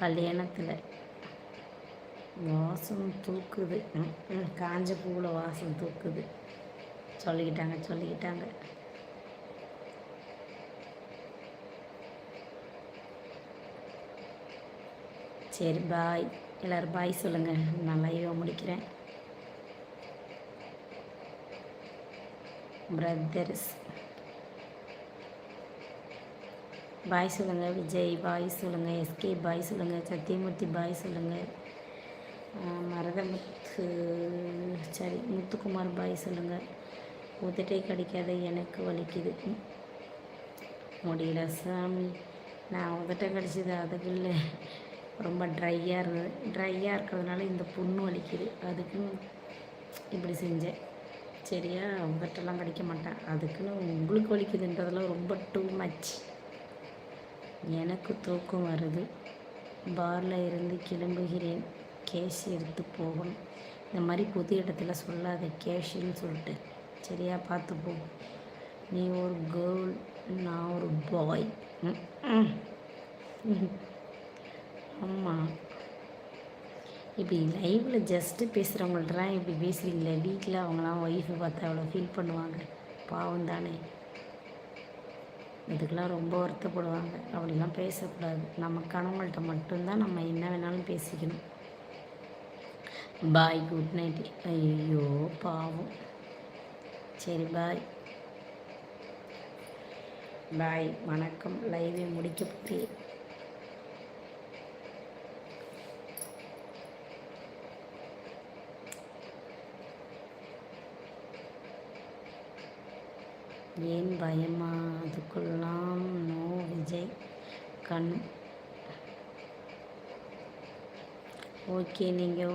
கல்யாணத்தில். வாசம் தூக்குது. காஞ்ச பூவில் வாசம் தூக்குது. சொல்லிக்கிட்டாங்க சொல்லிக்கிட்டாங்க. சரி பாய். எல்லோரும் பாய் சொல்லுங்கள் நான் லைவை முடிக்கிறேன். பிரதர்ஸ் பாய் சொல்லுங்கள் விஜய் பாய் சொல்லுங்கள் எஸ்கே பாய் சொல்லுங்கள் சத்தியமூர்த்தி பாய் சொல்லுங்கள் மரதமுத்து சரி முத்துக்குமார் பாய் சொல்லுங்கள் உதட்டை கடிக்காத எனக்கு வலிக்குது. முடியல சாமி. நான் உதட்டை கடிச்சது அதுக்கு இல்லை. ரொம்ப ட்ரையாக இருந்தது ட்ரையாக இருக்கிறதுனால இந்த புண்ணு வலிக்குது. அதுக்குன்னு இப்படி செஞ்சேன். சரியா உதட்டெல்லாம் கடிக்க மாட்டேன். அதுக்குன்னு உங்களுக்கு வலிக்குதுன்றதெல்லாம் ரொம்ப டூ மச் எனக்கு தூக்கம் வருது. பாரில் இருந்து கிளம்புகிறேன். கேஷ் எடுத்து போகணும் இந்த மாதிரி புது இடத்துல சொல்லாத கேஷுன்னு சொல்லிட்டு. சரியாக பார்த்து போ. நீ ஒரு கேர்ள் நான் ஒரு பாய் ஆமாம் இப்படி லைவில் ஜஸ்ட்டு பேசுகிறவங்கள்ட்டலாம் இப்படி பேசுகிறீங்களே வீட்டில் அவங்களாம் ஒய்ஃபை பார்த்தா அவ்வளோ ஃபீல் பண்ணுவாங்க. பாவம் தானே இதுக்கெல்லாம் ரொம்ப வருத்தப்படுவாங்க. அப்படிலாம் பேசக்கூடாது. நமக்கானவங்கள்ட்ட மட்டும்தான் நம்ம என்ன வேணாலும் பேசிக்கணும். பாய் குட் நைட் ஐயோ பாவம். சரி பாய் பாய் வணக்கம். லைவை முடிக்கப்பட்டு ஏன் பயமா அதுக்குள்ளாம் நோ விஜய்? கண். ஓகே நீங்கள்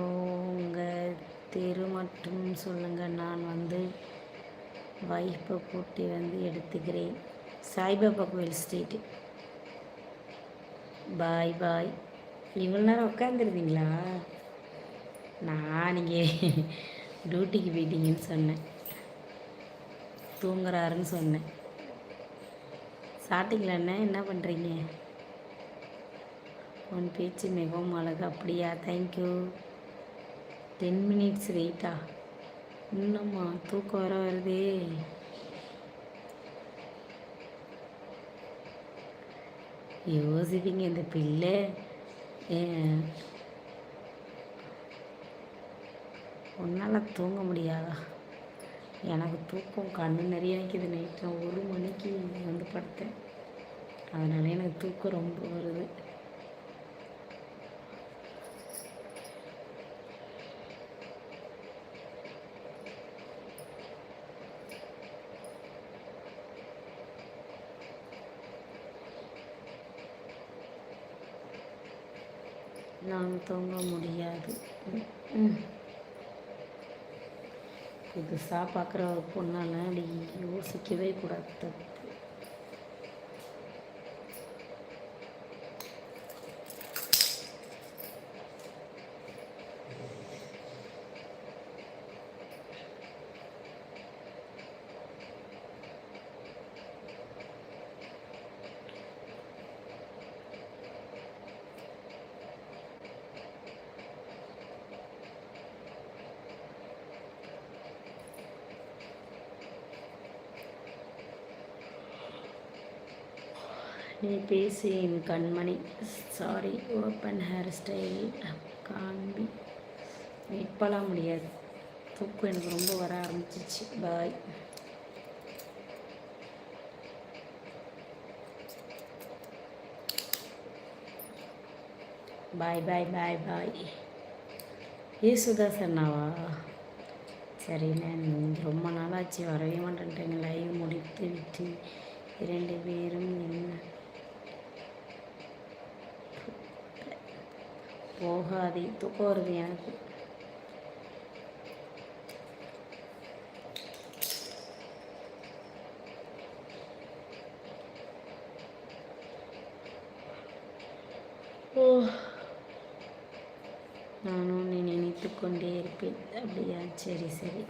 உங்கள் தெரு மட்டும் சொல்லுங்கள் நான் வந்து வைஃபை கூட்டி வந்து எடுத்துக்கிறேன். சாய்பாபா கோயில் ஸ்ட்ரீட்டு. பாய் பாய். இவ்வளோ நேரம் உட்காந்துருந்தீங்களா நான் நீங்கள் டியூட்டிக்கு போயிட்டீங்கன்னு சொன்னேன். தூங்குறாருன்னு சொன்னேன். சாப்பிட்டீங்களா என்ன பண்ணுறீங்க உன் பேச்சு மிகவும் அழகு. அப்படியா? தேங்க்யூ டென் மினிட்ஸ் வெயிட்டா இன்னும்மா தூக்கம் வர வருதே. யோசிப்பீங்க இந்த பிள்ளை. உன்னால் தூங்க முடியாதா? எனக்கு தூக்கம் கண்ணு நிறைய நிற்கிது நைட்டு ஒரு மணிக்கு வந்து படுத்தேன். அதனால எனக்கு தூக்கம் ரொம்ப வருது. நான் தூங்க முடியாது. புதுசாக பார்க்குற ஒரு பொண்ணால் அப்படி யோசிக்கவே கூடாது நீ பேசி என் கண்மணி. சாரி ஓப்பன் ஹேர் ஸ்டைல் காண்பி. இப்போலாம் முடியாது. தூக்கம் எனக்கு ரொம்ப வர ஆரம்பிச்சிச்சு பாய் பாய் பாய் பாய் பாய் ஏசுதாஸ் அண்ணாவா சரிண்ணே ரொம்ப நாளாச்சு. வரவே மாட்டேன்ட்டேங்க. லைவ் முடித்து விட்டு இரண்டு பேரும் என்ன? போகாதே தூக்கம் வருது எனக்கு. ஓ. நானும் நினைத்து கொண்டே இருப்பேன். அப்படியா? சரி சரி.